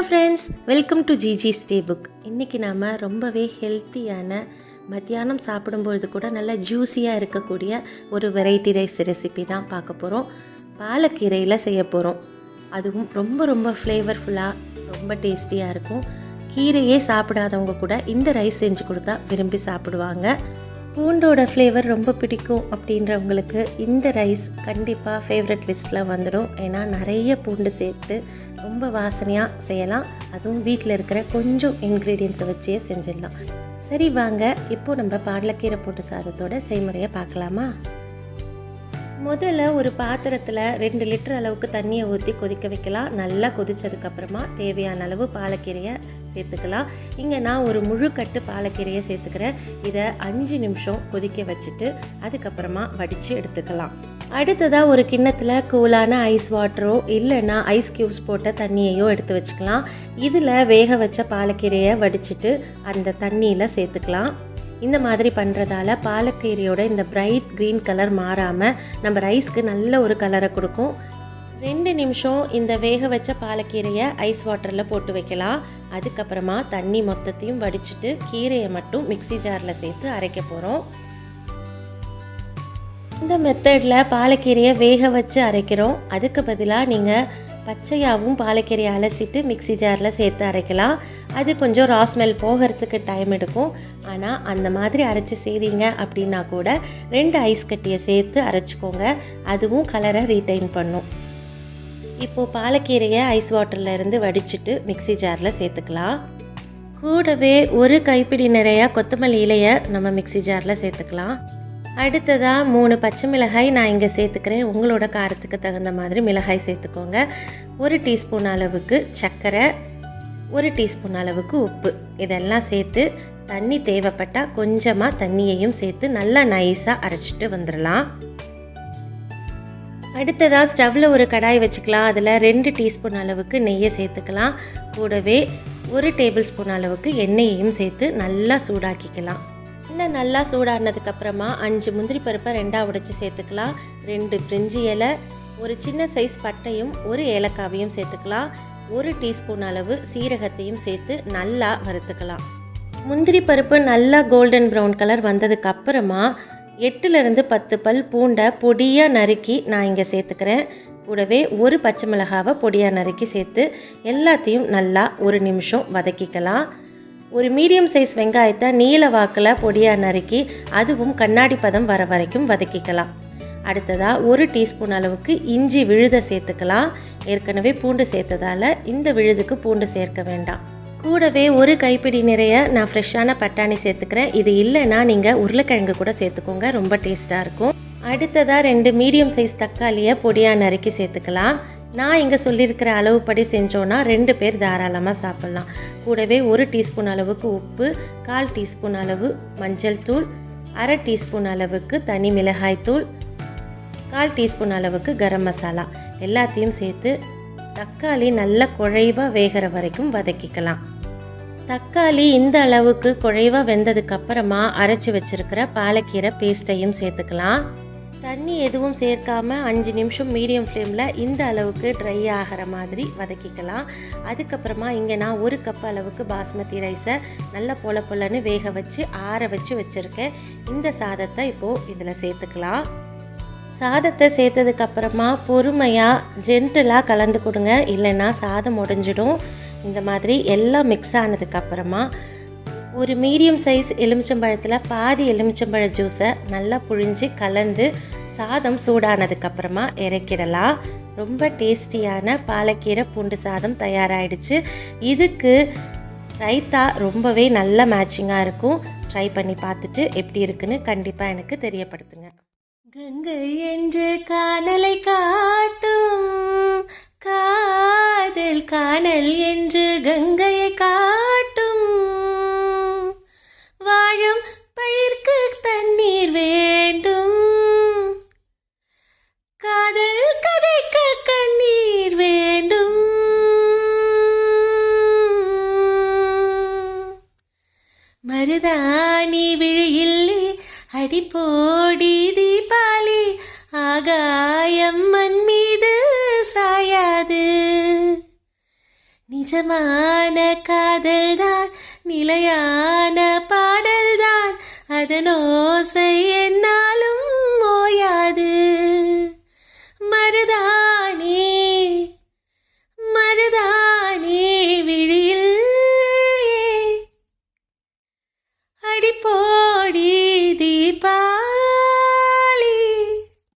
Hello friends welcome to GG stay book இன்றைக்கி நாம் ரொம்பவே ஹெல்த்தியான மத்தியானம் சாப்பிடும்பொழுது கூட நல்லா ஜூஸியாக இருக்கக்கூடிய ஒரு வெரைட்டி ரைஸ் ரெசிபி தான் பார்க்க போகிறோம் பாலக்கீரையில் செய்ய போகிறோம் அதுவும் ரொம்ப ரொம்ப ஃப்ளேவர்ஃபுல்லாக ரொம்ப டேஸ்டியாக இருக்கும். கீரையே சாப்பிடாதவங்க கூட இந்த ரைஸ் செஞ்சு கொடுத்தா விரும்பி சாப்பிடுவாங்க. பூண்டோட ஃப்ளேவர் ரொம்ப பிடிக்கும் அப்படின்றவங்களுக்கு இந்த ரைஸ் கண்டிப்பாக ஃபேவரட் லிஸ்ட்டில் வந்துடும். ஏன்னா நிறைய பூண்டு சேர்த்து ரொம்ப வாசனையாக செய்யலாம். அதுவும் வீட்டில் இருக்கிற கொஞ்சம் இன்க்ரீடியன்ஸை வச்சே செஞ்சிடலாம். சரி வாங்க. இப்போ நம்ம பாடலக்கீரை போட்டு சாதத்தோட செய்முறையை பார்க்கலாமா? முதல்ல ஒரு பாத்திரத்தில் ரெண்டு லிட்டர் அளவுக்கு தண்ணியை ஊற்றி கொதிக்க வைக்கலாம். நல்லா கொதித்ததுக்கப்புறமா தேவையான அளவு பாலக்கீரையை சேர்த்துக்கலாம். இங்கே நான் ஒரு முழு கட்டு பாலக்கீரையை சேர்த்துக்கிறேன். இதை அஞ்சு நிமிஷம் கொதிக்க வச்சுட்டு அதுக்கப்புறமா வடித்து எடுத்துக்கலாம். அடுத்ததாக ஒரு கிண்ணத்தில் கூலான ஐஸ் வாட்டரோ இல்லைன்னா ஐஸ் க்யூப்ஸ் போட்ட தண்ணியையோ எடுத்து வச்சுக்கலாம். இதில் வேக வச்ச பாலக்கீரையை வடிச்சிட்டு அந்த தண்ணியில் சேர்த்துக்கலாம். இந்த மாதிரி பண்ணுறதால பாலக்கீரையோட இந்த பிரைட் க்ரீன் கலர் மாறாமல் நம்ம ரைஸ்க்கு நல்ல ஒரு கலரை கொடுக்கும். ரெண்டு நிமிஷம் இந்த வேக வச்ச பாலக்கீரையை ஐஸ் வாட்டரில் போட்டு வைக்கலாம். அதுக்கப்புறமா தண்ணி மொத்தத்தையும் வடிச்சிட்டு கீரையை மட்டும் மிக்ஸி ஜாரில் சேர்த்து அரைக்க போகிறோம். இந்த மெத்தடில் பாலக்கீரையை வேக வச்சு அரைக்கிறோம். அதுக்கு பதிலாக நீங்கள் பச்சையாகவும் பாலக்கீரையை அலசிட்டு மிக்ஸி ஜாரில் சேர்த்து அரைக்கலாம். அது கொஞ்சம் ராஸ்மெல் போகிறதுக்கு டைம் எடுக்கும். ஆனால் அந்த மாதிரி அரைச்சி செய்கிறீங்க அப்படின்னா கூட ரெண்டு ஐஸ் கட்டியை சேர்த்து அரைச்சிக்கோங்க. அதுவும் கலரை ரீட்டைன் பண்ணும். இப்போது பாலக்கீரையை ஐஸ் வாட்டரில் இருந்து வடிச்சிட்டு மிக்ஸி ஜாரில் சேர்த்துக்கலாம். கூடவே ஒரு கைப்பிடி நிறையா கொத்தமல்லி இலையை நம்ம மிக்ஸி ஜாரில் சேர்த்துக்கலாம். அடுத்ததாக மூணு பச்சை மிளகாய் நான் இங்கே சேர்த்துக்கிறேன். உங்களோட காரத்துக்கு தகுந்த மாதிரி மிளகாய் சேர்த்துக்கோங்க. ஒரு டீஸ்பூன் அளவுக்கு சர்க்கரை ஒரு டீஸ்பூன் அளவுக்கு உப்பு. இதெல்லாம் சேர்த்து தண்ணி தேவைப்பட்டால் கொஞ்சமாக தண்ணியையும் சேர்த்து நல்லா நைஸாக அரைச்சிட்டு வந்துடலாம். அடுத்ததாக ஸ்டவ்வில் ஒரு கடாய் வச்சுக்கலாம். அதில் ரெண்டு டீஸ்பூன் அளவுக்கு நெய்யை சேர்த்துக்கலாம். கூடவே ஒரு டேபிள் ஸ்பூன் அளவுக்கு எண்ணெயையும் சேர்த்து நல்லா சூடாக்கிக்கலாம். இன்னும் நல்லா சூடானதுக்கப்புறமா அஞ்சு முந்திரி பருப்பை ரெண்டாக உடைச்சி சேர்த்துக்கலாம். ரெண்டு பிரிஞ்சி இலை ஒரு சின்ன சைஸ் பட்டையும் ஒரு ஏலக்காவையும் சேர்த்துக்கலாம். ஒரு டீஸ்பூன் அளவு சீரகத்தையும் சேர்த்து நல்லா வறுத்துக்கலாம். முந்திரி பருப்பு நல்லா கோல்டன் ப்ரௌன் கலர் வந்ததுக்கப்புறமா எட்டுலேருந்து பத்து பல் பூண்டை பொடியாக நறுக்கி நான் இங்கே சேர்த்துக்கிறேன். கூடவே ஒரு பச்சை மிளகாவை பொடியாக நறுக்கி சேர்த்து எல்லாத்தையும் நல்லா ஒரு நிமிஷம் வதக்கிக்கலாம். ஒரு மீடியம் சைஸ் வெங்காயத்தை நீல வாக்கில் பொடியாக நறுக்கி அதுவும் கண்ணாடி பதம் வர வரைக்கும் வதக்கிக்கலாம். அடுத்ததாக ஒரு டீஸ்பூன் அளவுக்கு இஞ்சி விழுதை சேர்த்துக்கலாம். ஏற்கனவே பூண்டு சேர்த்ததால் இந்த விழுதுக்கு பூண்டு சேர்க்க வேண்டாம். கூடவே ஒரு கைப்பிடி நிறைய நான் ஃப்ரெஷ்ஷான பட்டாணி சேர்த்துக்கிறேன். இது இல்லைன்னா நீங்கள் உருளைக்கிழங்கு கூட சேர்த்துக்கோங்க. ரொம்ப டேஸ்ட்டாக இருக்கும். அடுத்ததாக ரெண்டு மீடியம் சைஸ் தக்காளியை பொடியாக நறுக்கி சேர்த்துக்கலாம். நான் இங்கே சொல்லியிருக்கிற அளவுப்படி செஞ்சோன்னா ரெண்டு பேர் தாராளமாக சாப்பிட்லாம். கூடவே ஒரு டீஸ்பூன் அளவுக்கு உப்பு கால் டீஸ்பூன் அளவு மஞ்சள் தூள் அரை டீஸ்பூன் அளவுக்கு தனி மிளகாய் தூள் கால் டீஸ்பூன் அளவுக்கு கரம் மசாலா. எல்லாத்தையும் சேர்த்து தக்காளி நல்ல குழைவாக வேகிற வரைக்கும் வதக்கிக்கலாம். தக்காளி இந்த அளவுக்கு குழைவாக வெந்ததுக்கு அப்புறமா அரைச்சி வச்சிருக்கிற பாலக்கீரை பேஸ்ட்டையும் சேர்த்துக்கலாம். தண்ணி எதுவும் சேர்க்காம அஞ்சு நிமிஷம் மீடியம் ஃப்ளேமில் இந்த அளவுக்கு ட்ரை ஆகிற மாதிரி வதக்கிக்கலாம். அதுக்கப்புறமா இங்கே நான் ஒரு கப் அளவுக்கு பாஸ்மதி ரைஸை நல்லா பொல பொலன்னு வேக வச்சு ஆற வச்சு வச்சுருக்கேன். இந்த சாதத்தை இப்போது இதில் சேர்த்துக்கலாம். சாதத்தை சேர்த்ததுக்கப்புறமா பொறுமையாக ஜென்டலாக கலந்து கொடுங்க. இல்லைன்னா சாதம் உடஞ்சிடும் இந்த மாதிரி எல்லாம் மிக்ஸ் ஆனதுக்கப்புறமா ஒரு மீடியம் சைஸ் எலுமிச்சம்பழத்தில் பாதி எலுமிச்சம்பழ ஜூஸை நல்லா புழிஞ்சு கலந்து சாதம் சூடானதுக்கப்புறமா இறக்கிடலாம். ரொம்ப டேஸ்டியான பாலக்கீரை பூண்டு சாதம் தயாராகிடுச்சு இதுக்கு ரைத்தா ரொம்பவே நல்ல மேட்சிங்காக இருக்கும். ட்ரை பண்ணி பார்த்துட்டு எப்படி இருக்குன்னு கண்டிப்பாக எனக்கு தெரியப்படுத்துங்க. கங்கை என்று காணலை காட்டும். கா காதல் காணல் என்று கங்கையை காட்டும். வாழும் பயிர்க்கு தண்ணீர் வேண்டும். காதல் கதைக்க கண்ணீர் வேண்டும். மருதாணி விழியில்லே அடிப்போ ஆகாயம் நிஜமான காதல்தான் நிலையான